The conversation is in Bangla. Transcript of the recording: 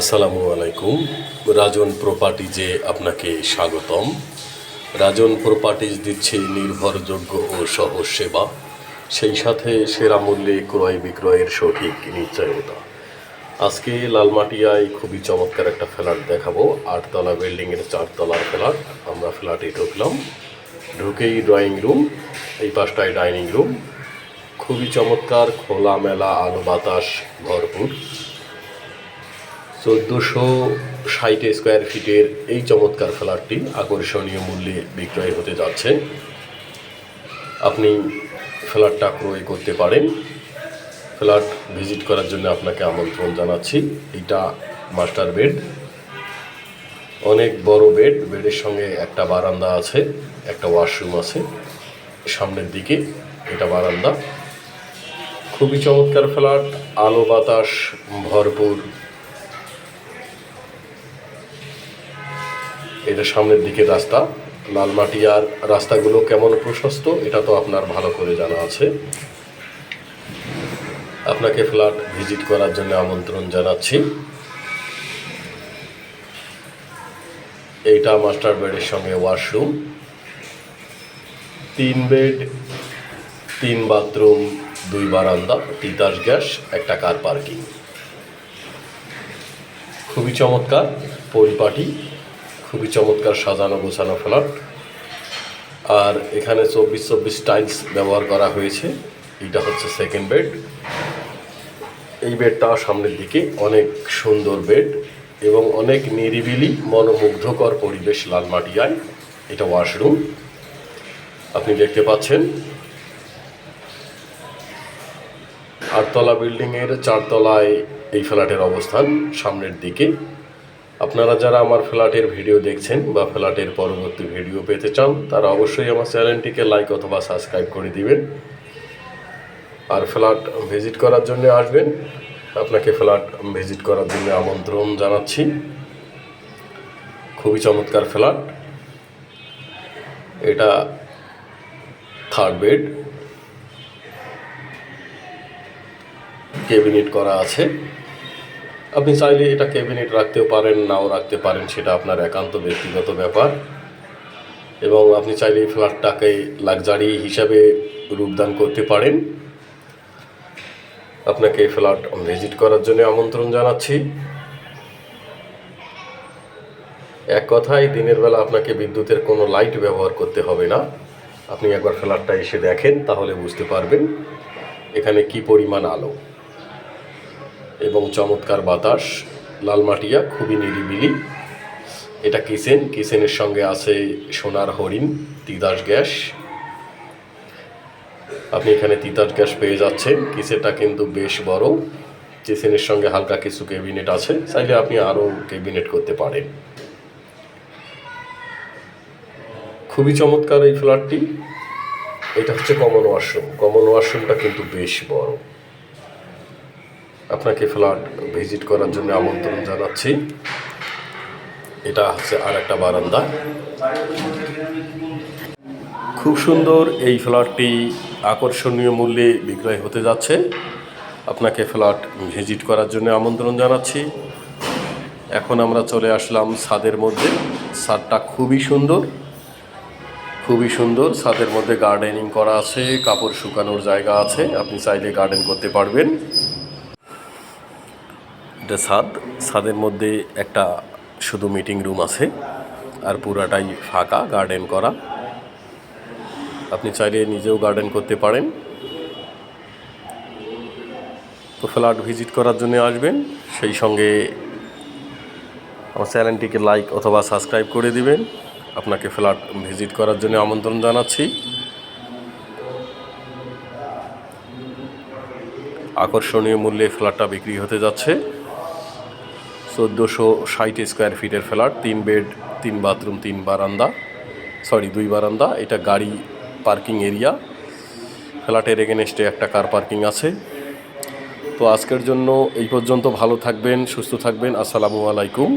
আসসালামু আলাইকুম। রাজন প্রপার্টিজে আপনাকে স্বাগতম। রাজন প্রপার্টিজ দিচ্ছে নির্ভরযোগ্য ও সহজ সেবা। সেই সাথে সেরা মূল্যে ক্রয় বিক্রয়ের সঠিক নিশ্চয়তা। আজকে লালমাটিয়ায় খুবই চমৎকার একটা ফ্ল্যাট দেখাবো। আটতলা বিল্ডিংয়ের চারতলার ফ্ল্যাট। আমরা ফ্ল্যাটে ঢুকলাম। ঢুকেই ড্রয়িং রুম এই পাশটায় ডাইনিং রুম খুবই চমৎকার, খোলামেলা আলো বাতাস ভরপুর। চোদ্দোশো ষাট স্কোয়ার ফিটের এই চমৎকার ফ্ল্যাটটি আকর্ষণীয় মূল্যে বিক্রয় হতে যাচ্ছে। আপনি ফ্ল্যাটটা ক্রয় করতে পারেন। ফ্ল্যাট ভিজিট করার জন্য আপনাকে আমন্ত্রণ জানাচ্ছি। এটা মাস্টার বেড। অনেক বড় বেড। বেডের সঙ্গে একটা বারান্দা আছে, একটা ওয়াশরুম আছে। সামনের দিকে এটা বারান্দা। খুবই চমৎকার ফ্ল্যাট আলো বাতাস ভরপুর। এটা সামনের দিকে রাস্তা। লালমাটিয়ার রাস্তাগুলো কেমন প্রশস্ত, এটা তো আপনার ভালো করে জানা আছে। আপনাকে ফ্ল্যাট ভিজিট করার জন্য আমন্ত্রণ জানাচ্ছি। এইটা মাস্টার বেডের সঙ্গে ওয়াশরুম। তিন বেড, তিন বাথরুম, দুই বারান্দা, তিতাস গ্যাস, একটা কার পার্কিং। খুবই চমৎকার, পরিপাটি। খুবই চমৎকার সাজানো, গোছানো ফ্ল্যাট আর এখানে চব্বিশ চব্বিশ টাইলস ব্যবহার করা হয়েছে। এটা হচ্ছে সেকেন্ড বেড এই বেডটা সামনের দিকে অনেক সুন্দর বেড এবং অনেক নিরিবিলি, মনোমুগ্ধকর পরিবেশ লালমাটিয়ায়। এটা ওয়াশরুম আপনি দেখতে পাচ্ছেন, আটতলা বিল্ডিংয়ের চারতলায় এই ফ্ল্যাটের অবস্থান সামনের দিকে। আপনারা যারা আমার ফ্ল্যাটের ভিডিও দেখছেন বা ফ্ল্যাটের পরবর্তী ভিডিও পেতে চান, তারা অবশ্যই আমার চ্যানেলটিকে লাইক অথবা সাবস্ক্রাইব করে দিবেন। আর ফ্ল্যাট ভিজিট করার জন্য আসবেন। আপনাকে ফ্ল্যাট ভিজিট করার জন্য আমন্ত্রণ জানাচ্ছি। খুবই চমৎকার ফ্ল্যাট। এটা থার্ড বেড ক্যাবিনেট করা আছে। আপনি চাইলে এটা ক্যাবিনেট রাখতেও পারেন, নাও রাখতে পারেন, সেটা আপনার একান্ত ব্যক্তিগত ব্যাপার। এবং আপনি চাইলে এই ফ্ল্যাটটাকে লাক্সারি হিসাবে রূপদান করতে পারেন। আপনাকে এই ফ্ল্যাট ভিজিট করার জন্য আমন্ত্রণ জানাচ্ছি। এক কথায়, দিনের বেলা আপনাকে বিদ্যুতের কোনো লাইট ব্যবহার করতে হবে না। আপনি একবার ফ্ল্যাটটা এসে দেখেন, তাহলে বুঝতে পারবেন এখানে কি পরিমাণ আলো। এবং চমৎকার বাতাস, লালমাটিয়া খুবই নিরিবিলি। এটা কিচেন কিচেনের সঙ্গে আছে সোনার হরিণ, তিতাস গ্যাস। আপনি এখানে তিতাস গ্যাস পেয়ে যাচ্ছেন। কিচেনটা কিন্তু বেশ বড়। কিচেনের সঙ্গে হালকা কিছু ক্যাবিনেট আছে। চাইলে আপনি আরও ক্যাবিনেট করতে পারেন। খুবই চমৎকার এই ফ্ল্যাটটি। এটা হচ্ছে কমন ওয়াশরুম। কমন ওয়াশরুমটা কিন্তু বেশ বড়। আপনাকে ফ্ল্যাট ভিজিট করার জন্য আমন্ত্রণ জানাচ্ছি। এটা হচ্ছে আর একটা বারান্দা। খুব সুন্দর এই ফ্ল্যাটটি আকর্ষণীয় মূল্যে বিক্রয় হতে যাচ্ছে। আপনাকে ফ্ল্যাট ভিজিট করার জন্য আমন্ত্রণ জানাচ্ছি। এখন আমরা চলে আসলাম ছাদের মধ্যে। ছাদটা খুবই সুন্দর। খুবই সুন্দর। ছাদের মধ্যে গার্ডেনিং করা আছে, কাপড় শুকানোর জায়গা আছে। আপনি চাইলে গার্ডেন করতে পারবেন। এটা ছাদ ছাদের মধ্যে একটা শুধু মিটিং রুম আছে, আর পুরাটাই ফাঁকা গার্ডেন করা। আপনি চাইলে নিজেও গার্ডেন করতে পারেন। তো ফ্ল্যাট ভিজিট করার জন্য আসবেন। সেই সঙ্গে আমার চ্যানেলটিকে লাইক অথবা সাবস্ক্রাইব করে দিবেন। আপনাকে ফ্ল্যাট ভিজিট করার জন্য আমন্ত্রণ জানাচ্ছি। আকর্ষণীয় মূল্যে ফ্ল্যাটটা বিক্রি হতে যাচ্ছে। চোদ্দোশো ষাট স্কোয়ার ফিটের ফ্ল্যাট, তিন বেড তিন বাথরুম তিন বারান্দা। সরি দুই বারান্দা, এটা গাড়ি পার্কিং এরিয়া ফ্ল্যাটের এগেনেস্টে একটা কার পার্কিং আছে। তো আজকের জন্য এই পর্যন্ত ভালো থাকবেন, সুস্থ থাকবেন, আসসালামু আলাইকুম।